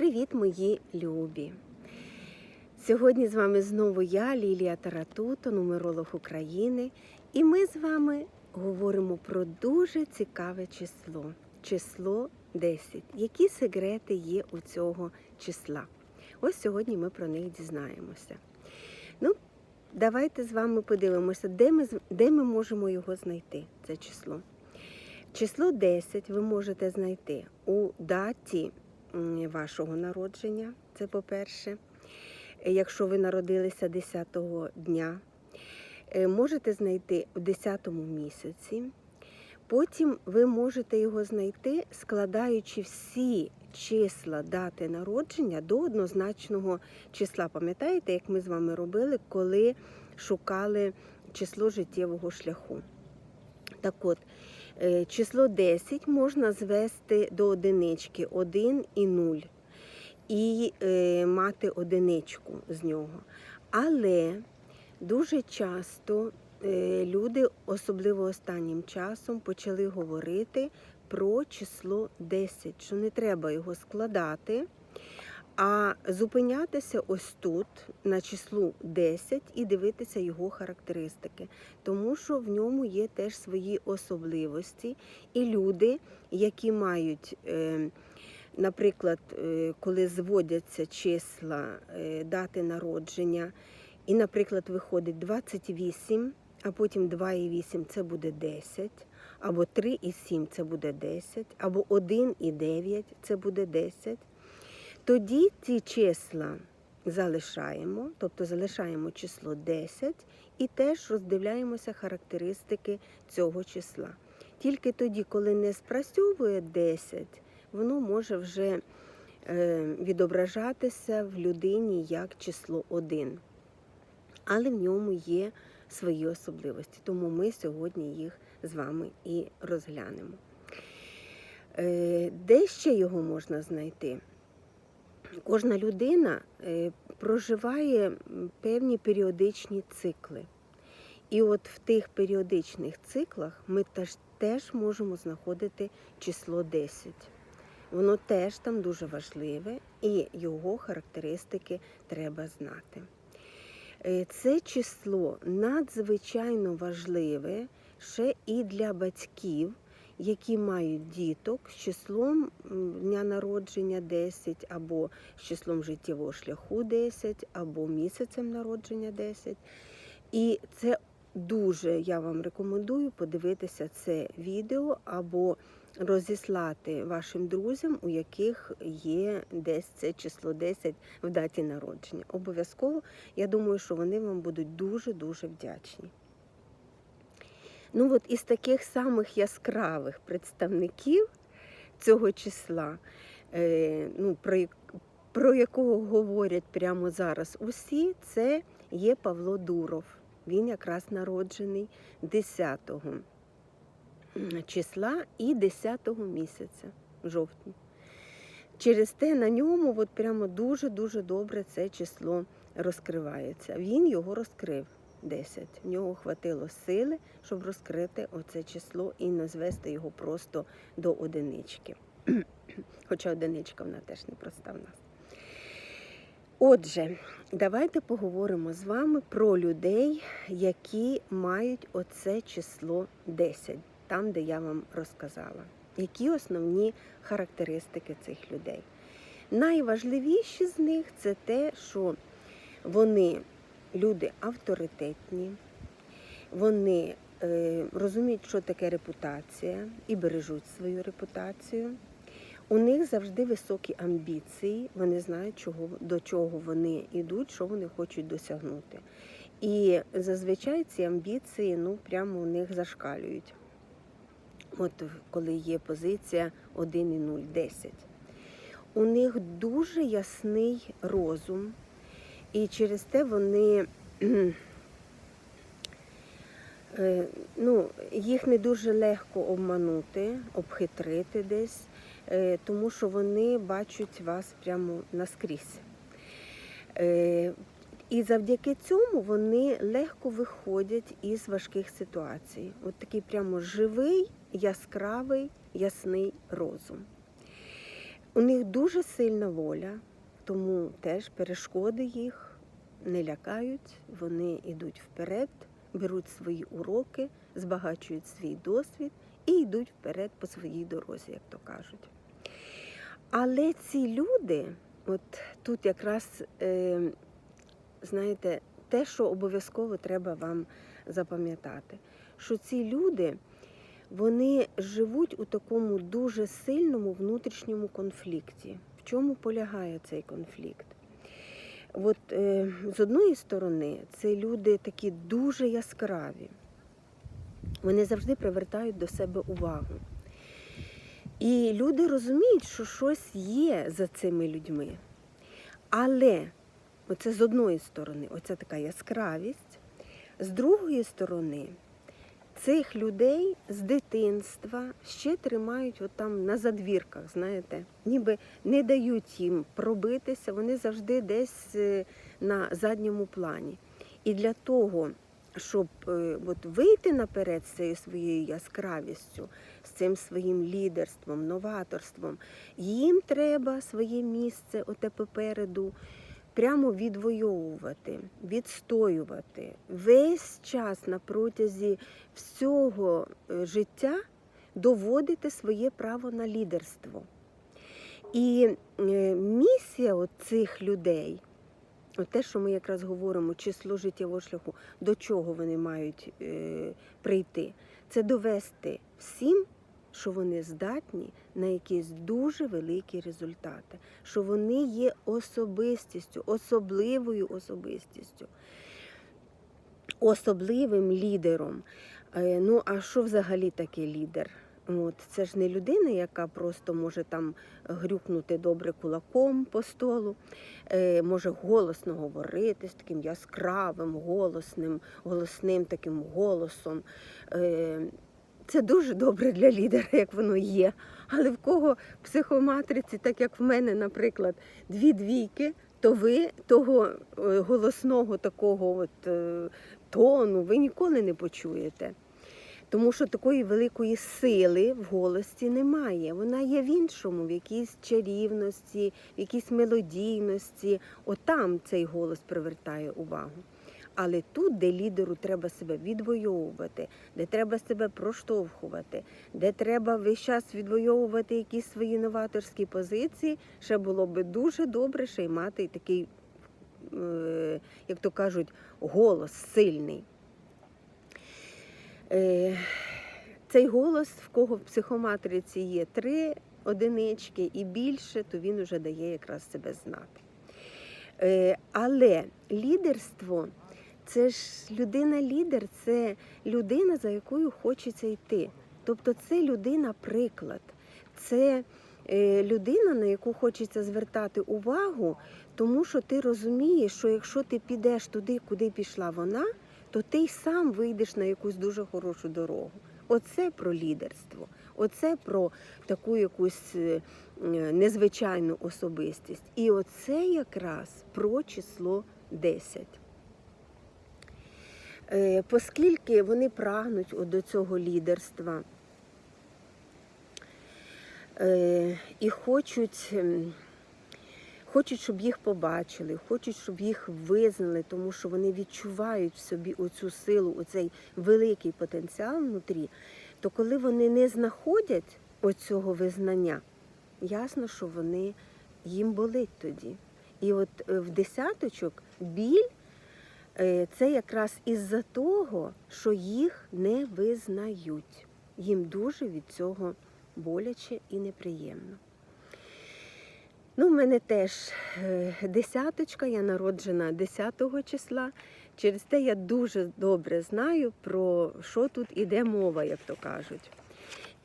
Привіт, мої любі! Сьогодні з вами знову я, Лілія Таратуто, нумеролог України, і ми з вами говоримо про дуже цікаве число число 10. Які секрети є у цього числа? Ось сьогодні ми про них дізнаємося. Ну, давайте з вами подивимося, де ми, де ми можемо його знайти, це число. Число 10 ви можете знайти у даті вашого народження, це по-перше. Якщо ви народилися 10-го дня, Е, можете знайти у 10-му місяці. Потім ви можете його знайти, складаючи всі числа дати народження до однозначного числа. Пам'ятаєте, як ми з вами робили, коли шукали число життєвого шляху? Так от, число 10 можна звести до одинички. 1 і 0 і е, мати одиничку з нього. Але дуже часто е, люди, особливо останнім часом, почали говорити про число 10, що не треба його складати, а зупинятися ось тут на числу 10 і дивитися його характеристики, тому що в ньому є теж свої особливості, і люди, які мають. Е, Наприклад, е, коли зводяться числа е, дати народження, і, наприклад, виходить 28, а потім 2,8 це буде 10, або 3,7 це буде 10, або 1,9 це буде 10, тоді ці числа залишаємо, тобто залишаємо число 10 і теж роздивляємося характеристики цього числа. Тільки тоді, коли не спрацьовує 10, воно може вже е, відображатися в людині як число 1. Але в ньому є свої особливості, тому ми сьогодні їх з вами і розглянемо. Е, Де ще його можна знайти? Кожна людина е, проживає певні періодичні цикли. І от в тих періодичних циклах ми теж, теж можемо знаходити число 10. Воно теж там дуже важливе, і його характеристики треба знати. Е, Це число надзвичайно важливе ще і для батьків, які мають діток з числом дня народження 10, або з числом життєвого шляху 10, або місяцем народження 10. І це дуже я вам рекомендую подивитися це відео або розіслати вашим друзям, у яких є десь це число 10 в даті народження. Обов'язково, я думаю, що вони вам будуть дуже-дуже вдячні. Ну от із таких самих яскравих представників цього числа, е, ну, про, про якого говорять прямо зараз усі, це є Павло Дуров. Він якраз народжений 10 числа і 10 місяця жовтня. Через те на ньому от прямо дуже-дуже добре це число розкривається. Він його розкрив 10. В нього хватило сили, щоб розкрити оце число і назвести його просто до одинички. Хоча одиничка вона теж непроста в нас. Отже, давайте поговоримо з вами про людей, які мають оце число 10, там, де я вам розказала. Які основні характеристики цих людей? Найважливіші з них це те, що вони люди авторитетні, вони е, розуміють, що таке репутація, і бережуть свою репутацію. У них завжди високі амбіції, вони знають, чого, до чого вони йдуть, що вони хочуть досягнути. І зазвичай ці амбіції ну, прямо у них зашкалюють. От коли є позиція 1 і 0, 10. У них дуже ясний розум, і через те вони е, ну, їх не дуже легко обманути, обхитрити десь, е, тому що вони бачать вас прямо наскрізь. Е, І завдяки цьому вони легко виходять із важких ситуацій. От такий прямо живий, яскравий, ясний розум. У них дуже сильна воля, тому теж перешкоди їх не лякають, вони йдуть вперед, беруть свої уроки, збагачують свій досвід і йдуть вперед по своїй дорозі, як то кажуть. Але ці люди, от тут якраз, е, знаєте, те, що обов'язково треба вам запам'ятати, що ці люди вони живуть у такому дуже сильному внутрішньому конфлікті. Чому полягає цей конфлікт? От е, з одної сторони, це люди такі дуже яскраві, вони завжди привертають до себе увагу. І люди розуміють, що щось є за цими людьми. Але оце з одної сторони, оця така яскравість, з другої сторони, цих людей з дитинства ще тримають отам на задвірках, знаєте, ніби не дають їм пробитися, вони завжди десь е, на задньому плані. І для того, щоб е, от вийти наперед з цією своєю яскравістю, з цим своїм лідерством, новаторством, їм треба своє місце оте попереду прямо відвоювати, відстоювати весь час на протязі всього е, життя доводити своє право на лідерство. І е, місія цих людей, те, що ми якраз говоримо, число життєвого шляху, до чого вони мають е, прийти, це довести всім, що вони здатні на якісь дуже великі результати, що вони є особистістю, особливою особистістю, особливим лідером. Е, Ну, а що взагалі таке лідер? От, це ж не людина, яка просто може там грюкнути добре кулаком по столу, е, може голосно говорити з таким яскравим, голосним, голосним таким голосом. Е, це дуже добре для лідера, як воно є. Але в кого психоматриці, так як в мене, наприклад, дві двійки, то ви того е, голосного такого от е, тону ви ніколи не почуєте. Тому що такої великої сили в голосі немає. Вона є в іншому, в якійсь чарівності, в якійсь мелодійності. Отам цей голос привертає увагу. Але тут, де лідеру треба себе відвоювати, де треба себе проштовхувати, де треба весь час відвоювати якісь свої новаторські позиції, ще було би дуже добре ще й мати такий, е, як то кажуть, голос сильний. Е, Цей голос, в кого в психоматриці є три одинички і більше, то він вже дає якраз себе знати. Е, Але лідерство це ж людина-лідер, це людина, за якою хочеться йти. Тобто це людина-приклад, це е, людина, на яку хочеться звертати увагу, тому що ти розумієш, що якщо ти підеш туди, куди пішла вона, то ти й сам вийдеш на якусь дуже хорошу дорогу. Оце про лідерство, оце про таку якусь е, незвичайну особистість. І оце якраз про число 10. Е, Оскільки вони прагнуть до цього лідерства е, і хочуть, ем, хочуть, щоб їх побачили, хочуть, щоб їх визнали, тому що вони відчувають в собі оцю силу, оцей великий потенціал внутрі, то коли вони не знаходять оцього визнання, ясно, що вони їм болить тоді. І от е, в десяточок біль це якраз із-за того, що їх не визнають. Їм дуже від цього боляче і неприємно. Ну, в мене теж е, десяточка, я народжена 10 числа. Через те я дуже добре знаю, про що тут іде мова, як то кажуть.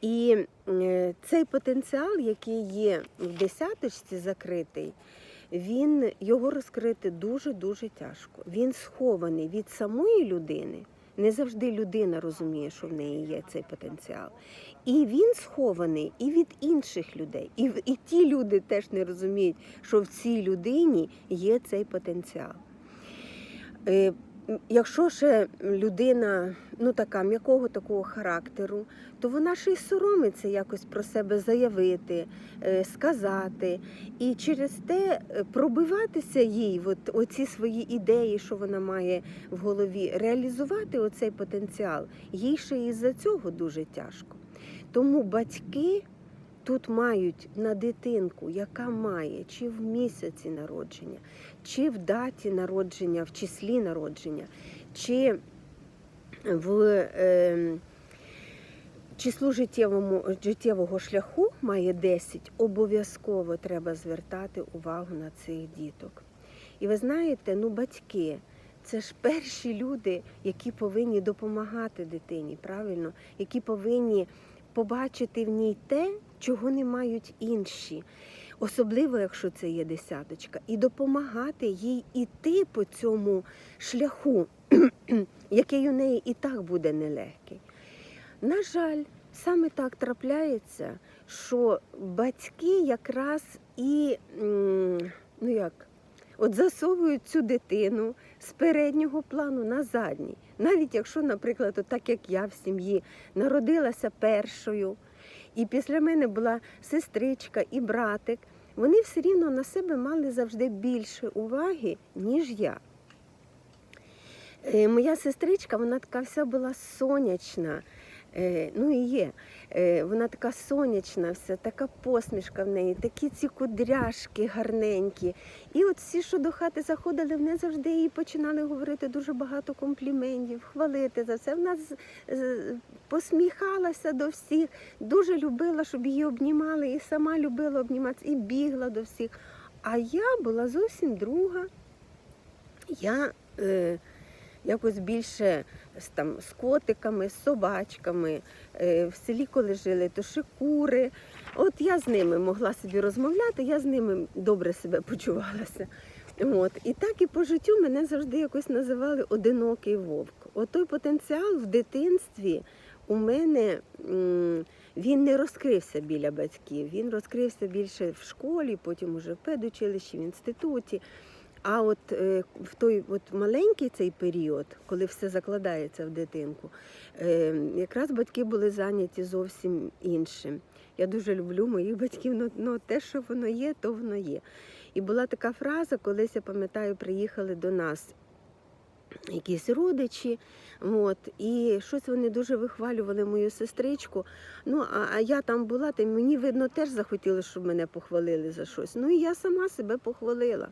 І е, цей потенціал, який є в десяточці закритий, він його розкрити дуже-дуже тяжко. Він схований від самої людини. Не завжди людина розуміє, що в неї є цей потенціал. І він схований і від інших людей. І, і ті люди теж не розуміють, що в цій людині є цей потенціал. Якщо ще людина ну така м'якого такого характеру, то вона ще й соромиться якось про себе заявити, е, сказати. І через те е, пробиватися їй, от оці свої ідеї, що вона має в голові, реалізувати оцей потенціал, їй ще із-за цього дуже тяжко. Тому батьки тут мають на дитинку, яка має чи в місяці народження, чи в даті народження, в числі народження, чи в е, числу життєвому, життєвого шляху має 10, обов'язково треба звертати увагу на цих діток. І ви знаєте, ну батьки. Це ж перші люди, які повинні допомагати дитині, правильно, які повинні побачити в ній те, чого не мають інші, особливо якщо це є десяточка, і допомагати їй іти по цьому шляху, який у неї і так буде нелегкий. На жаль, саме так трапляється, що батьки якраз і ну як, от засовують цю дитину з переднього плану на задній. Навіть якщо, наприклад, от так як я в сім'ї народилася першою, і після мене була сестричка і братик, вони все рівно на себе мали завжди більше уваги, ніж я. Е, Моя сестричка, вона така вся була сонячна. Е, Ну і є. Е, Вона така сонячна, вся, така посмішка в неї, такі ці кудряшки гарненькі. І от всі, що до хати заходили, вони завжди їй починали говорити дуже багато компліментів, хвалити за це. Вона посміхалася до всіх, дуже любила, щоб її обнімали, і сама любила обніматися, і бігла до всіх. А я була зовсім друга. Я е, якось більше з, там, з котиками, з собачками. Е, в селі, коли жили, то ще кури. От я з ними могла собі розмовляти, я з ними добре себе почувалася. От. І так і по життю мене завжди якось називали одинокий вовк. От той потенціал в дитинстві у мене він не розкрився біля батьків, він розкрився більше в школі, потім уже в педучилищі, в інституті. А от е, в той от маленький цей період, коли все закладається в дитинку, е, якраз батьки були зайняті зовсім іншим. Я дуже люблю моїх батьків, ну, ну те, що воно є, то воно є. І була така фраза, колись я пам'ятаю, приїхали до нас якісь родичі, от, і щось вони дуже вихвалювали мою сестричку. Ну, а, а я там була, то мені видно теж захотіли, щоб мене похвалили за щось. Ну і я сама себе похвалила.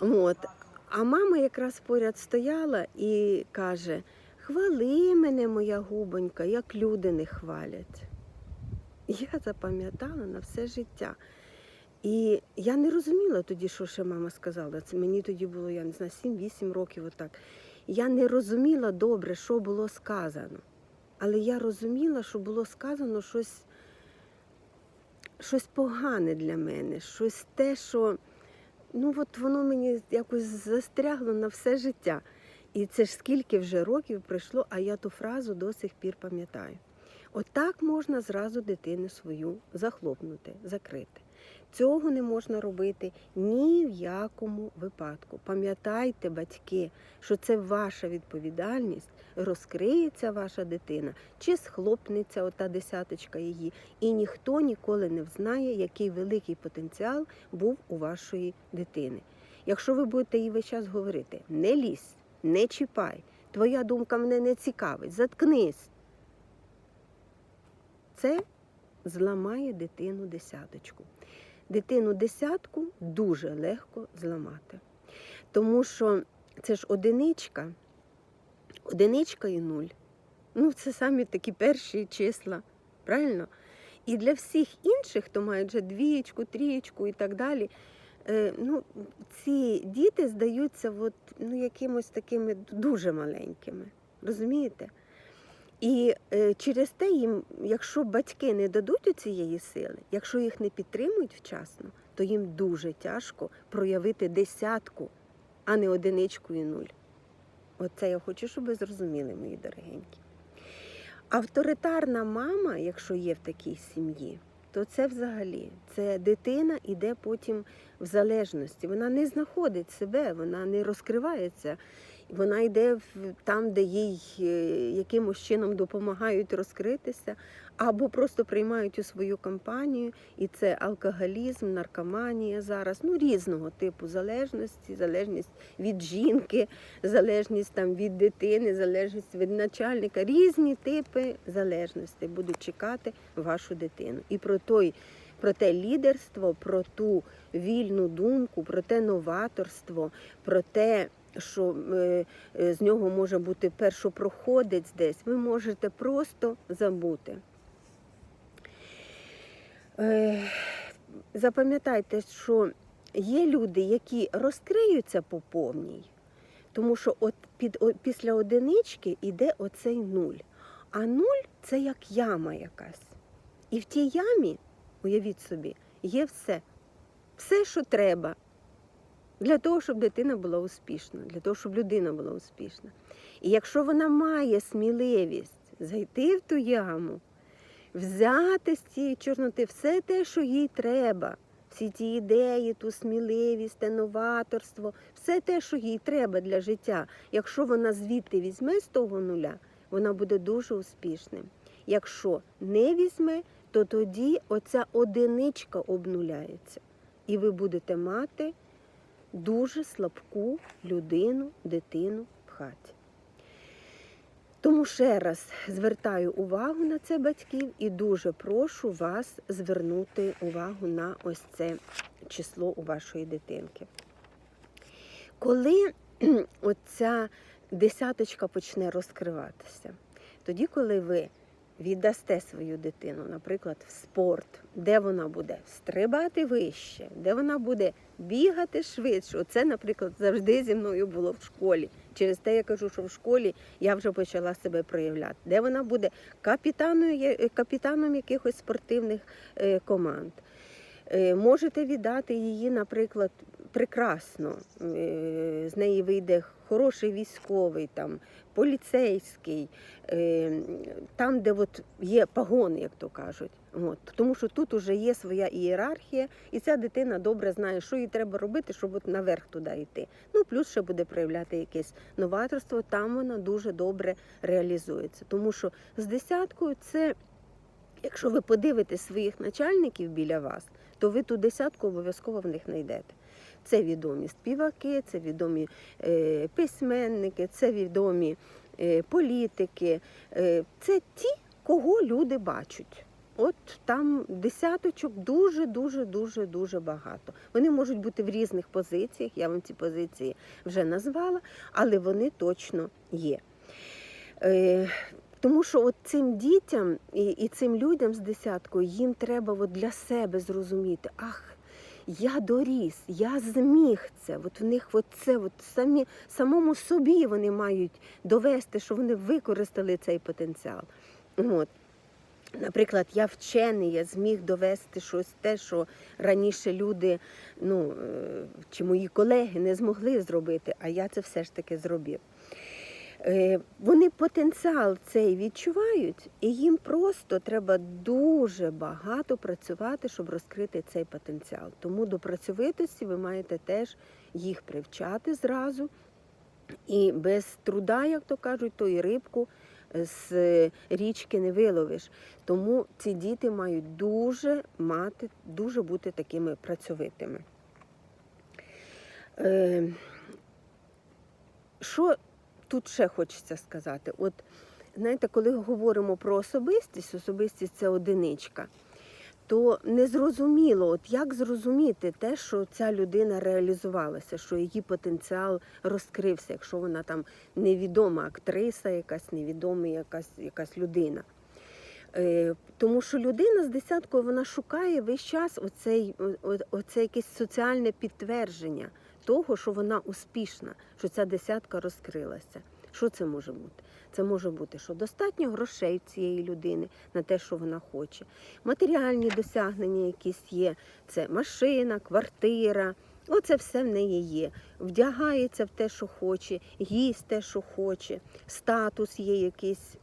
От. А мама якраз поряд стояла і каже: Хвали мене, моя губонька, як люди не хвалять. Я запам'ятала на все життя. І я не розуміла тоді, що ще мама сказала. Це мені тоді було, я не знаю, 7-8 років отак. Я не розуміла добре, що було сказано. Але я розуміла, що було сказано щось, щось погане для мене, щось те, що ну от воно мені якось застрягло на все життя. І це ж скільки вже років пройшло, а я ту фразу до сих пір пам'ятаю. Отак можна зразу дитину свою захлопнути, закрити. Цього не можна робити ні в якому випадку. Пам'ятайте, батьки, що це ваша відповідальність, розкриється ваша дитина чи схлопнеться ота десяточка її, і ніхто ніколи не взнає, який великий потенціал був у вашої дитини. Якщо ви будете їй весь час говорити, не лізь, не чіпай, твоя думка мене не цікавить, заткнись. Це зламає дитину десяточку. Дитину десятку дуже легко зламати. Тому що це ж одиничка, одиничка і нуль. Ну, це самі такі перші числа, правильно? І для всіх інших, хто має вже двієчку, трієчку і так далі, е, ну, ці діти здаються от, ну, якимось такими дуже маленькими. Розумієте? І е, через те їм, якщо батьки не дадуть цієї сили, якщо їх не підтримують вчасно, то їм дуже тяжко проявити десятку, а не одиничку і нуль. Оце я хочу, щоб ви зрозуміли, мої дорогенькі. Авторитарна мама, якщо є в такій сім'ї, то це взагалі це дитина іде потім в залежності. Вона не знаходить себе, вона не розкривається. Вона йде там, де їй е, якимось чином допомагають розкритися, або просто приймають у свою компанію, і це алкоголізм, наркоманія зараз, ну різного типу залежності, залежність від жінки, залежність там від дитини, залежність від начальника, різні типи залежності будуть чекати вашу дитину. І про той. Про те лідерство, про ту вільну думку, про те новаторство, про те, що е, е, з нього може бути першопроходець десь, ви можете просто забути. Е, Запам'ятайте, що є люди, які розкриються по повній, тому що от під, о- після одинички йде оцей нуль. А нуль це як яма якась. І в тій ямі, уявіть собі, є все. Все, що треба для того, щоб дитина була успішна, для того, щоб людина була успішна. І якщо вона має сміливість зайти в ту яму, взяти з цієї чорноти все те, що їй треба, всі ті ідеї, ту сміливість, те новаторство, все те, що їй треба для життя. Якщо вона звідти візьме з того нуля, вона буде дуже успішним. Якщо не візьме, то тоді оця одиничка обнуляється. І ви будете мати дуже слабку людину, дитину в хаті. Тому ще раз звертаю увагу на це батьків і дуже прошу вас звернути увагу на ось це число у вашої дитинки. Коли оця десяточка почне розкриватися, тоді, коли ви віддасте свою дитину, наприклад, в спорт, де вона буде стрибати вище, де вона буде бігати швидше. Оце, наприклад, завжди зі мною було в школі. Через те я кажу, що в школі я вже почала себе проявляти. Де вона буде капітаною, капітаном якихось спортивних е, команд. Е, Можете віддати її, наприклад, прекрасно. Е, З неї вийде хороший військовий, там, поліцейський, е, там, де от є погони, як то кажуть. От. Тому що тут вже є своя ієрархія, і ця дитина добре знає, що їй треба робити, щоб от наверх туди йти. Ну, плюс ще буде проявляти якесь новаторство, там вона дуже добре реалізується. Тому що з десяткою це. Якщо ви подивитесь своїх начальників біля вас, то ви ту десятку обов'язково в них знайдете. Це відомі співаки, це відомі е, письменники, це відомі е, політики. Е, це ті, кого люди бачать. От там десяточок дуже, дуже, дуже, дуже багато. Вони можуть бути в різних позиціях. Я вам ці позиції вже назвала, але вони точно є. Тому що от цим дітям і, і цим людям з десяткою їм треба от для себе зрозуміти, ах, я доріс, я зміг це. От в них от це от самі, самому собі вони мають довести, що вони використали цей потенціал. От. Наприклад, я вчений, я зміг довести щось те, що раніше люди, ну е, чи мої колеги не змогли зробити, а я це все ж таки зробив. Е, Вони потенціал цей відчувають, і їм просто треба дуже багато працювати, щоб розкрити цей потенціал. Тому до працьовитості ви маєте теж їх привчати зразу. І без труда, як то кажуть, то і рибку з річки не виловиш. Тому ці діти мають дуже мати, дуже бути такими працьовитими. Е, Що тут ще хочеться сказати? От знаєте, коли говоримо про особистість, особистість це одиничка, то незрозуміло, от як зрозуміти те, що ця людина реалізувалася, що її потенціал розкрився, якщо вона там невідома актриса, якась невідома якась, якась людина. Е, Тому що людина з десяткою вона шукає весь час оцей, оце якесь соціальне підтвердження того, що вона успішна, що ця десятка розкрилася. Що це може бути? Це може бути, що достатньо грошей цієї людини на те, що вона хоче. Матеріальні досягнення якісь є. Це машина, квартира. Оце все в неї є. Вдягається в те, що хоче, їсть те, що хоче, статус є якийсь,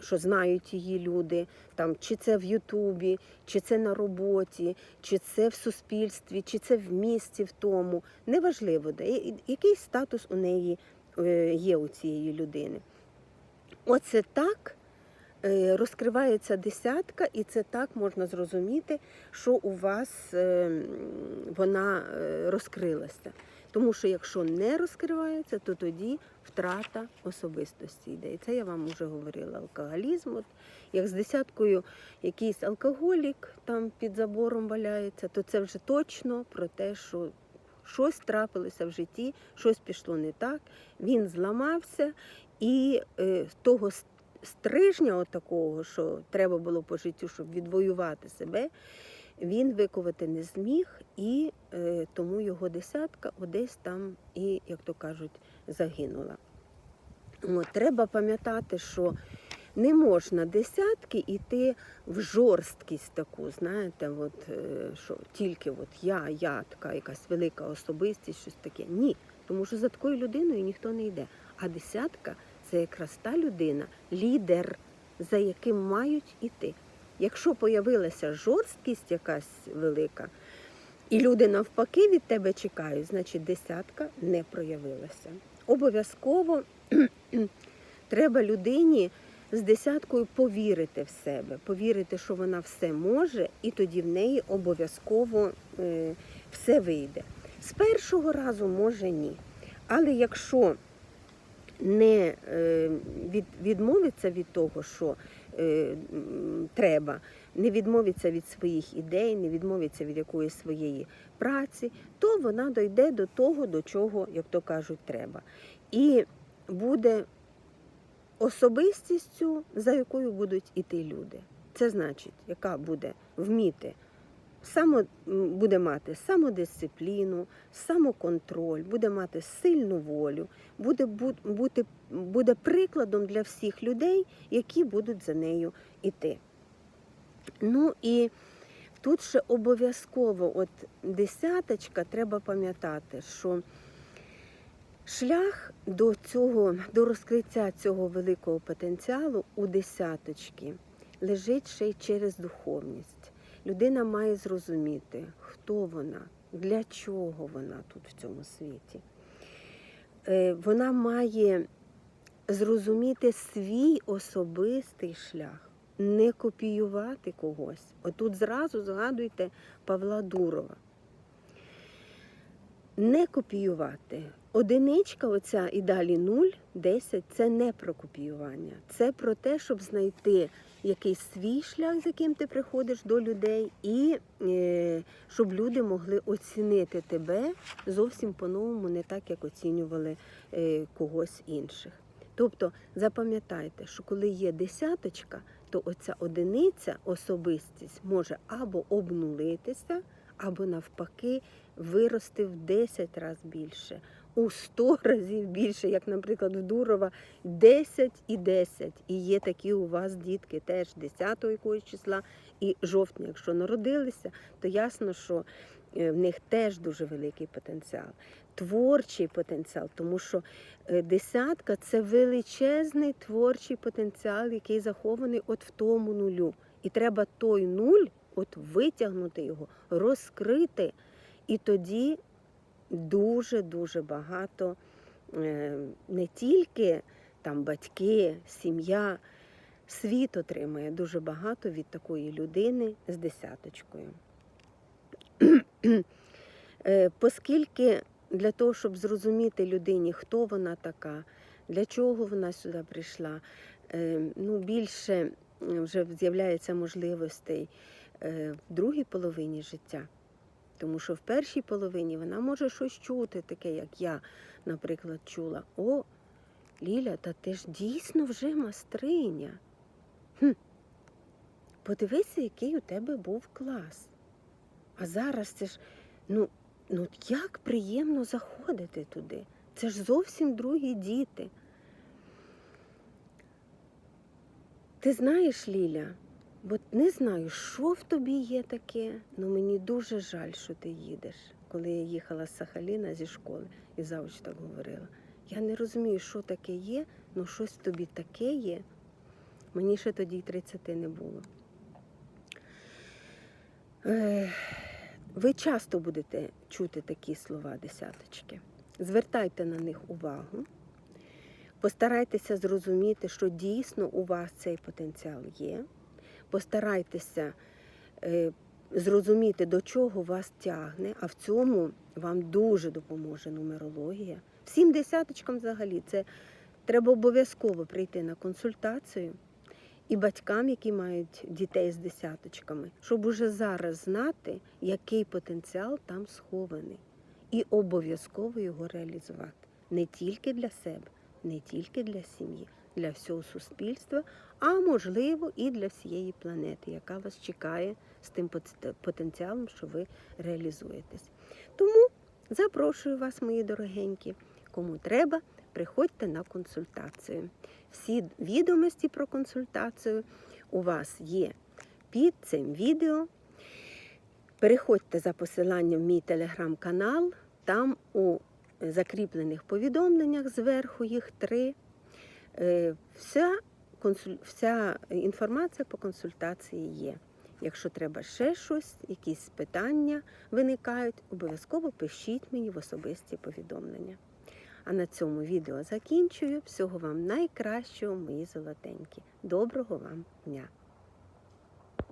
що знають її люди, там, чи це в Ютубі, чи це на роботі, чи це в суспільстві, чи це в місті в тому. Неважливо, де. Який статус у неї е, є у цієї людини. Оце так е, розкривається десятка, і це так можна зрозуміти, що у вас е, вона е, розкрилася. Тому що якщо не розкривається, то тоді втрата особистості йде. І це я вам вже говорила. Алкоголізм, от, як з десяткою якийсь алкоголік там під забором валяється, то це вже точно про те, що щось трапилося в житті, щось пішло не так, він зламався, і е, того стрижня, от такого, що треба було по життю, щоб відвоювати себе, він виковати не зміг, і е, тому його десятка одесь там і, як то кажуть, загинула. От, треба пам'ятати, що не можна десятки йти в жорсткість таку, знаєте, от, е, що тільки от я, я така якась велика особистість, щось таке. Ні, тому що за такою людиною ніхто не йде. А десятка це якраз та людина, лідер, за яким мають іти. Якщо появилася жорсткість якась велика, і люди навпаки від тебе чекають, значить десятка не проявилася. Обов'язково треба людині з десяткою повірити в себе, повірити, що вона все може, і тоді в неї обов'язково е, все вийде. З першого разу може ні. Але якщо не е, від, відмовиться від того, що треба, не відмовиться від своїх ідей, не відмовиться від якоїсь своєї праці, то вона дойде до того, до чого, як то кажуть, треба. І буде особистістю, за якою будуть іти люди. Це значить, яка буде вміти само, буде мати самодисципліну, самоконтроль, буде мати сильну волю, буде, бути, буде прикладом для всіх людей, які будуть за нею іти. Ну і тут ще обов'язково, от десяточка, треба пам'ятати, що шлях до цього, до розкриття цього великого потенціалу у десяточки лежить ще й через духовність. Людина має зрозуміти, хто вона, для чого вона тут в цьому світі. Е, Вона має зрозуміти свій особистий шлях, не копіювати когось. Отут зразу згадуйте Павла Дурова. Не копіювати. Одиничка, оця і далі 0, 10 це не про копіювання. Це про те, щоб знайти якийсь свій шлях, з яким ти приходиш до людей, і е, щоб люди могли оцінити тебе зовсім по-новому, не так, як оцінювали е, когось інших. Тобто запам'ятайте, що коли є десяточка, то оця одиниця, особистість може або обнулитися, або навпаки вирости в 10 разів більше, у 100 разів більше, як, наприклад, в Дурова 10 і 10. І є такі у вас дітки теж 10 якогось числа і жовтня. Якщо народилися, то ясно, що е, в них теж дуже великий потенціал. Творчий потенціал, тому що е, десятка це величезний творчий потенціал, який захований от в тому нулю. І треба той нуль от витягнути його, розкрити. І тоді дуже-дуже багато е, не тільки там батьки, сім'я, світ отримує дуже багато від такої людини з десяточкою. Е, Оскільки для того, щоб зрозуміти людині, хто вона така, для чого вона сюди прийшла, е, ну, більше вже з'являється можливостей в другій половині життя. Тому що в першій половині вона може щось чути, таке, як я, наприклад, чула. О, Ліля, та ти ж дійсно вже майстриня. Хм. Подивися, який у тебе був клас. А зараз це ж, ну, ну як приємно заходити туди. Це ж зовсім другі діти. Ти знаєш, Ліля, От не знаю, що в тобі є таке, але мені дуже жаль, що ти їдеш. Коли я їхала з Сахаліна зі школи і завжди так говорила. Я не розумію, що таке є, але щось в тобі таке є. Мені ще тоді й 30 не було. Ви часто будете чути такі слова десяточки. Звертайте на них увагу, Постарайтеся зрозуміти, що дійсно у вас цей потенціал є. Постарайтеся е, зрозуміти, до чого вас тягне, а в цьому вам дуже допоможе нумерологія. Всім десяточкам взагалі. Це треба обов'язково прийти на консультацію і батькам, які мають дітей з десяточками, щоб уже зараз знати, який потенціал там схований, і обов'язково його реалізувати. Не тільки для себе, не тільки для сім'ї, для всього суспільства, а можливо і для всієї планети, яка вас чекає з тим потенціалом, що ви реалізуєтесь. Тому запрошую вас, мої дорогенькі, кому треба, приходьте на консультацію. Всі відомості про консультацію у вас є під цим відео. Переходьте за посиланням в мій телеграм-канал, там у закріплених повідомленнях зверху їх три. Е, Вся, вся інформація по консультації є. Якщо треба ще щось, якісь питання виникають, обов'язково пишіть мені в особисті повідомлення. А на цьому відео закінчую. Всього вам найкращого, мої золотенькі. Доброго вам дня!